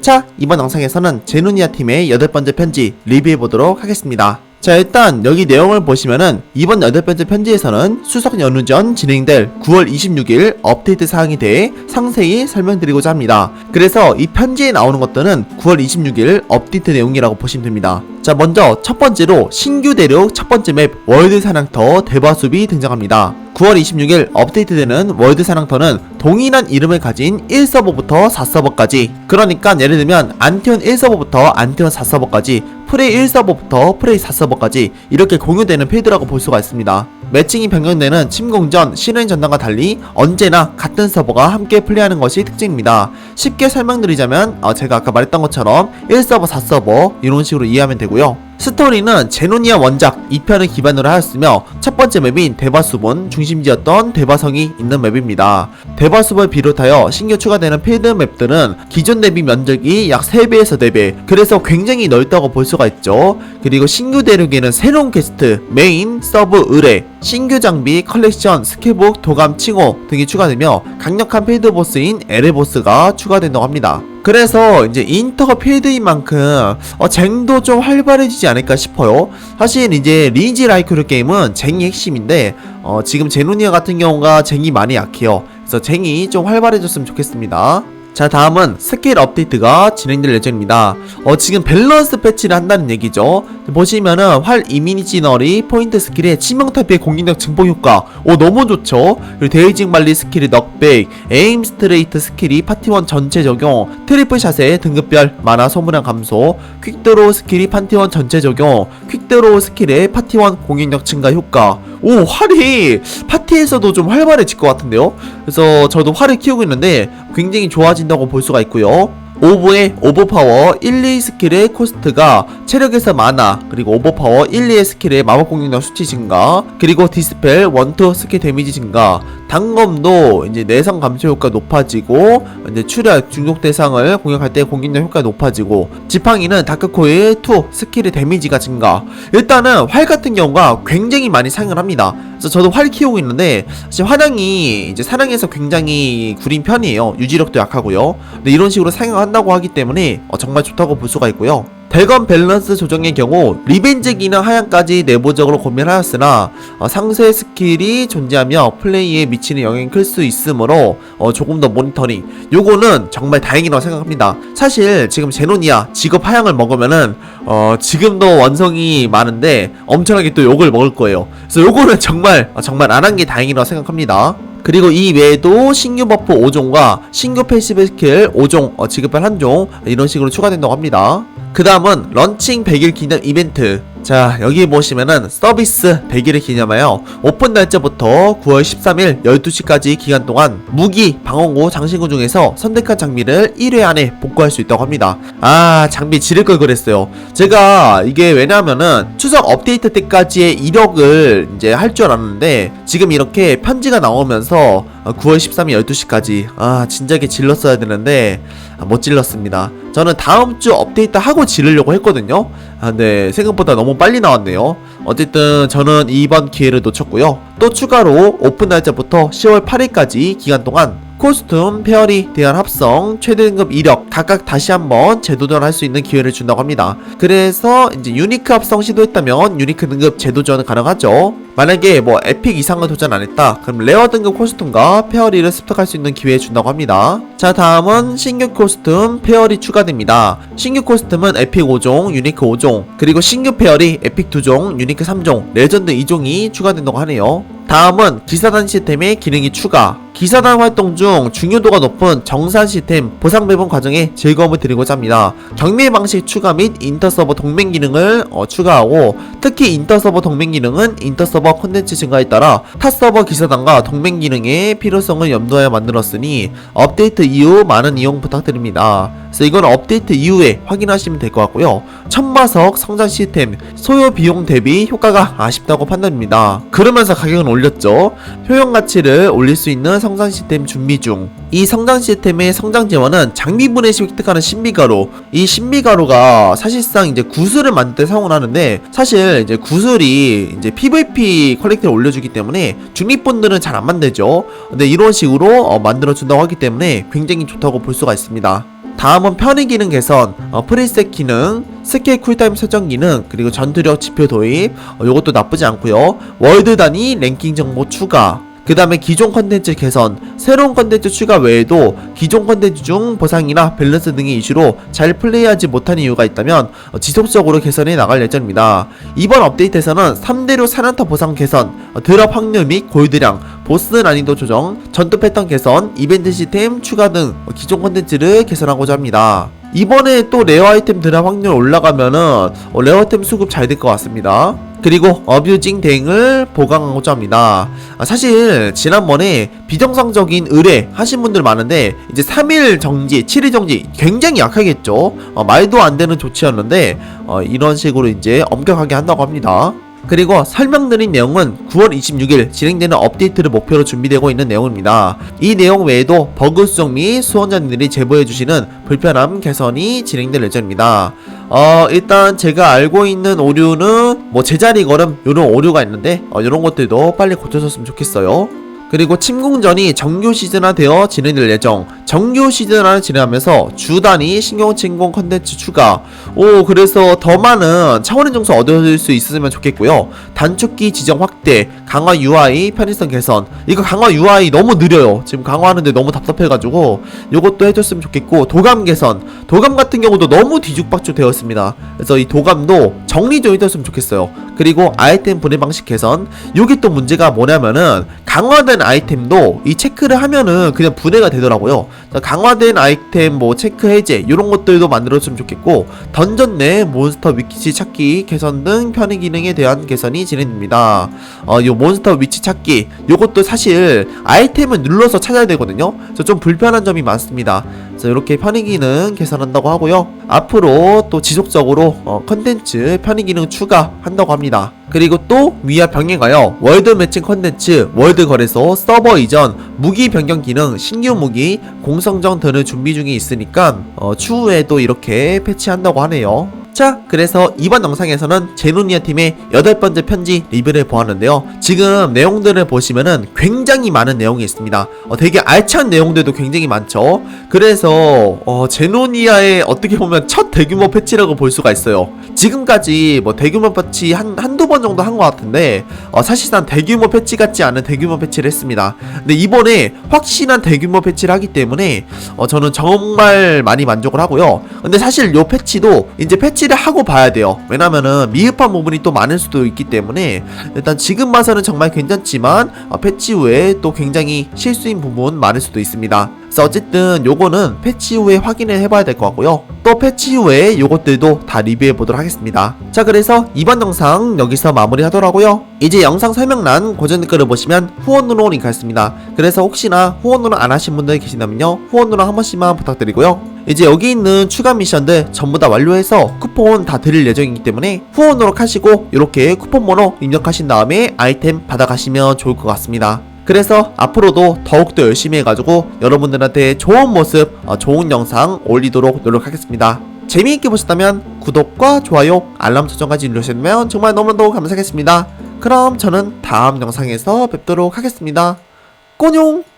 자, 이번 영상에서는 제누니아 팀의 여덟 번째 편지 리뷰해 보도록 하겠습니다. 자, 일단 여기 내용을 보시면은 이번 여덟 번째 편지에서는 수석 연휴 전 진행될 9월 26일 업데이트 사항에 대해 상세히 설명드리고자 합니다. 그래서 이 편지에 나오는 것들은 9월 26일 업데이트 내용이라고 보시면 됩니다. 자, 먼저 첫 번째로 신규 대륙 첫 번째 맵 월드 사냥터 대바숲이 등장합니다. 9월 26일 업데이트되는 월드 사냥터는 동일한 이름을 가진 1서버부터 4서버까지 그러니까 예를 들면 안티온 1서버부터 안티온 4서버까지 프레이 1서버부터 프레이 4서버까지 이렇게 공유되는 필드라고 볼 수가 있습니다. 매칭이 변경되는 침공전, 신의 전당과 달리 언제나 같은 서버가 함께 플레이하는 것이 특징입니다. 쉽게 설명드리자면 어, 제가 아까 말했던 것처럼 1서버, 4서버 이런 식으로 이해하면 되고요. 스토리는 제노니아 원작 2편을 기반으로 하였으며 첫 번째 맵인 대바숲은 중심지였던 대바성이 있는 맵입니다. 대바숲을 비롯하여 신규 추가되는 필드 맵들은 기존 대비 면적이 약 3배에서 4배 그래서 굉장히 넓다고 볼 수가 있죠. 그리고 신규 대륙에는 새로운 퀘스트, 메인, 서브, 의뢰, 신규 장비, 컬렉션, 스킬북, 도감, 칭호 등이 추가되며 강력한 필드 보스인 에레보스가 추가된다고 합니다. 그래서 이제 인터가 필드인 만큼 어, 쟁도 좀 활발해지지 않을까 싶어요. 사실 이제 리지 라이크루 게임은 쟁이 핵심인데 어, 지금 제노니아 같은 경우가 쟁이 많이 약해요. 그래서 쟁이 좀 활발해졌으면 좋겠습니다. 자 다음은 스킬 업데이트가 진행될 예정입니다. 어 지금 밸런스 패치를 한다는 얘기죠. 보시면은 활 이미지너리 포인트 스킬의 치명 타입의 공격력 증폭 효과. 오 너무 좋죠? 그리고 데이징 발리 스킬이 넉백 에임 스트레이트 스킬이 파티원 전체 적용 트리플 샷의 등급별 만화 소모량 감소 퀵드로우 스킬이 파티원 전체 적용 퀵드로우 스킬의 파티원 공격력 증가 효과 오 활이 파티에서도 좀 활발해질 것 같은데요 그래서 저도 활을 키우고 있는데 굉장히 좋아진다고 볼 수가 있고요. 오브의 오버파워 1, 2 스킬의 코스트가 체력에서 만화 그리고 오버파워 1, 2의 스킬의 마법 공격력 수치 증가. 그리고 디스펠 1, 2 스킬 데미지 증가. 단검도 이제 내성 감소 효과 높아지고 이제 출혈 중독 대상을 공격할 때 공격력 효과 높아지고 지팡이는 다크코일 2 스킬의 데미지가 증가. 일단은 활 같은 경우가 굉장히 많이 사용을 합니다. 그래서 저도 활 키우고 있는데 사실 화랑이 이제 사랑에서 굉장히 구린 편이에요. 유지력도 약하고요. 근데 이런 식으로 사용 한다고 하기 때문에 어, 정말 좋다고 볼 수가 있고요. 대검 밸런스 조정의 경우 리벤지 기능 하향까지 내부적으로 고민하였으나 어, 상세 스킬이 존재하며 플레이에 미치는 영향이 클 수 있으므로 어, 조금 더 모니터링. 요거는 정말 다행이라고 생각합니다. 사실 지금 제노니아 직업 하향을 먹으면은 어, 지금도 원성이 많은데 엄청나게 또 욕을 먹을 거예요. 그래서 요거는 정말 어, 정말 안 한 게 다행이라고 생각합니다 그리고 이 외에도 신규 버프 5종과 신규 패시브 스킬 5종 어, 지급별 1종 이런 식으로 추가된다고 합니다. 그 다음은 런칭 100일 기념 이벤트 자 여기 보시면은 서비스 100일을 기념하여 오픈 날짜부터 9월 13일 12시까지 기간 동안 무기, 방어구, 장신구 중에서 선택한 장비를 1회 안에 복구할 수 있다고 합니다. 아 장비 지를 걸 그랬어요. 제가 이게 왜냐면은 추석 업데이트 때까지의 이력을 이제 할 줄 알았는데 지금 이렇게 편지가 나오면서 9월 13일 12시까지 아 진작에 질렀어야 되는데 아, 못 질렀습니다. 저는 다음 주 업데이트 하고 지르려고 했거든요 아, 근데 생각보다 너무 빨리 나왔네요. 어쨌든 저는 이번 기회를 놓쳤고요. 또 추가로 오픈 날짜부터 10월 8일까지 기간 동안 코스튬, 페어리, 대한 합성, 최대 등급 이력 각각 다시 한번 재도전할 수 있는 기회를 준다고 합니다. 그래서 이제 유니크 합성 시도했다면 유니크 등급 재도전은 가능하죠. 만약에 뭐 에픽 이상을 도전 안 했다 그럼 레어 등급 코스튬과 페어리를 습득할 수 있는 기회 준다고 합니다 자 다음은 신규 코스튬 페어리 추가됩니다 신규 코스튬은 에픽 5종 유니크 5종 그리고 신규 페어리 에픽 2종 유니크 3종 레전드 2종이 추가된다고 하네요 다음은 기사단 시스템의 기능이 추가 기사단 활동 중 중요도가 높은 정산 시스템 보상 배분 과정에 즐거움을 드리고자 합니다. 경매 방식 추가 및 인터서버 동맹 기능을 어, 추가하고 특히 인터서버 동맹 기능은 인터서버 콘텐츠 증가에 따라 타 서버 기사단과 동맹 기능의 필요성을 염두하여 만들었으니 업데이트 이후 많은 이용 부탁드립니다. 그래서 이건 업데이트 이후에 확인하시면 될 것 같고요. 천마석 성장 시스템 소요 비용 대비 효과가 아쉽다고 판단됩니다. 그러면서 가격은 올렸죠. 효용 가치를 올릴 수 있는 성장 시스템 준비 중. 이 성장 시스템의 성장 지원은 장비 분해 시 획득하는 신비가루. 이 신비가루가 사실상 이제 구슬을 만들 때 사용을 하는데 사실 이제 구슬이 이제 PVP 퀄리티를 올려주기 때문에 중립분들은 잘 안 만들죠. 근데 이런 식으로 어, 만들어 준다고 하기 때문에 굉장히 좋다고 볼 수가 있습니다. 다음은 편의 기능 개선, 어, 프리셋 기능, 스킬 쿨타임 설정 기능, 그리고 전투력 지표 도입, 어, 요것도 나쁘지 않고요. 월드 단위 랭킹 정보 추가, 그 다음에 기존 컨텐츠 개선, 새로운 컨텐츠 추가 외에도 기존 컨텐츠 중 보상이나 밸런스 등의 이슈로 잘 플레이하지 못한 이유가 있다면 어, 지속적으로 개선해 나갈 예정입니다. 이번 업데이트에서는 3대로 사난타 보상 개선, 어, 드랍 확률 및 골드량, 보스 난이도 조정, 전투 패턴 개선, 이벤트 시스템 추가 등 어, 기존 컨텐츠를 개선하고자 합니다. 이번에 또 레어 아이템 드랍 확률 올라가면은 어, 레어 아이템 수급 잘 될 것 같습니다. 그리고 어뷰징 대응을 보강하고자 합니다. 아, 사실 지난번에 비정상적인 의뢰 하신 분들 많은데 이제 3일 정지, 7일 정지 굉장히 약하겠죠. 어, 말도 안 되는 조치였는데 어, 이런 식으로 이제 엄격하게 한다고 합니다. 그리고 설명드린 내용은 9월 26일 진행되는 업데이트를 목표로 준비되고 있는 내용입니다. 이 내용 외에도 버그 수정 및 수원자님들이 제보해주시는 불편함 개선이 진행될 예정입니다. 어, 일단 제가 알고 있는 오류는 뭐 제자리 걸음 이런 오류가 있는데 어, 이런 것들도 빨리 고쳐졌으면 좋겠어요. 그리고 침공전이 정규 시즌화 되어 진행될 예정. 정규 시즌화를 진행하면서 주 단위 신경 침공 컨텐츠 추가. 오, 그래서 더 많은 차원의 점수 얻을 수 있으면 좋겠고요. 단축키 지정 확대, 강화 UI 편의성 개선. 이거 강화 UI 너무 느려요. 지금 강화하는데 너무 답답해가지고 요것도 해줬으면 좋겠고 도감 개선. 도감 같은 경우도 너무 뒤죽박죽 되어 있습니다. 그래서 이 도감도 정리 좀 해줬으면 좋겠어요. 그리고 아이템 분해 방식 개선. 요게 또 문제가 뭐냐면은 강화된 아이템도 이 체크를 하면은 그냥 분해가 되더라고요. 자, 강화된 아이템 뭐 체크 해제 이런 것들도 만들어주면 좋겠고 던전 내 몬스터 위치 찾기 개선 등 편의 기능에 대한 개선이 진행됩니다. 어, 요 몬스터 위치 찾기 요것도 사실 아이템을 눌러서 찾아야 되거든요. 그래서 좀 불편한 점이 많습니다. 그래서 이렇게 편의 기능 개선한다고 하고요. 앞으로 또 지속적으로 어, 컨텐츠 편의 기능 추가한다고 합니다. 그리고 또 위아 병행하여 월드 매칭 컨텐츠, 월드 거래소, 서버 이전, 무기 변경 기능, 신규 무기, 공성정 등을 준비 중에 있으니까 어, 추후에도 이렇게 패치한다고 하네요. 자, 그래서 이번 영상에서는 제노니아 팀의 여덟 번째 편지 리뷰를 보았는데요. 지금 내용들을 보시면은 굉장히 많은 내용이 있습니다. 어, 되게 알찬 내용들도 굉장히 많죠. 그래서 어, 제노니아의 어떻게 보면 첫 대규모 패치라고 볼 수가 있어요. 지금까지 뭐 대규모 패치 한 한두 번 정도 한 것 같은데 어, 사실상 대규모 패치 같지 않은 대규모 패치를 했습니다. 근데 이번에 확실한 대규모 패치를 하기 때문에 어, 저는 정말 많이 만족을 하고요. 근데 사실 요 패치도 이제 패치 를 하고 봐야 돼요. 왜냐면은 미흡한 부분이 또 많을 수도 있기 때문에 일단 지금 봐서는 정말 괜찮지만 어, 패치 후에 또 굉장히 실수인 부분 많을 수도 있습니다. 그래서 어쨌든 요거는 패치 후에 확인을 해봐야 될 것 같고요. 또 패치 후에 요것들도 다 리뷰해 보도록 하겠습니다. 자 그래서 이번 영상 여기서 마무리 하더라고요. 이제 영상 설명란 고정 댓글을 보시면 후원으로 링크 있습니다. 그래서 혹시나 후원으로 안 하신 분들 계시다면요 후원으로 한 번씩만 부탁드리고요. 이제 여기 있는 추가 미션들 전부 다 완료해서 쿠폰 다 드릴 예정이기 때문에 후원 으로 하시고 이렇게 쿠폰 번호 입력하신 다음에 아이템 받아가시면 좋을 것 같습니다. 그래서 앞으로도 더욱더 열심히 해가지고 여러분들한테 좋은 모습, 어, 좋은 영상 올리도록 노력하겠습니다. 재미있게 보셨다면 구독과 좋아요, 알람 설정까지 눌러주시면 정말 너무너무 감사하겠습니다. 그럼 저는 다음 영상에서 뵙도록 하겠습니다. 꼬뇽!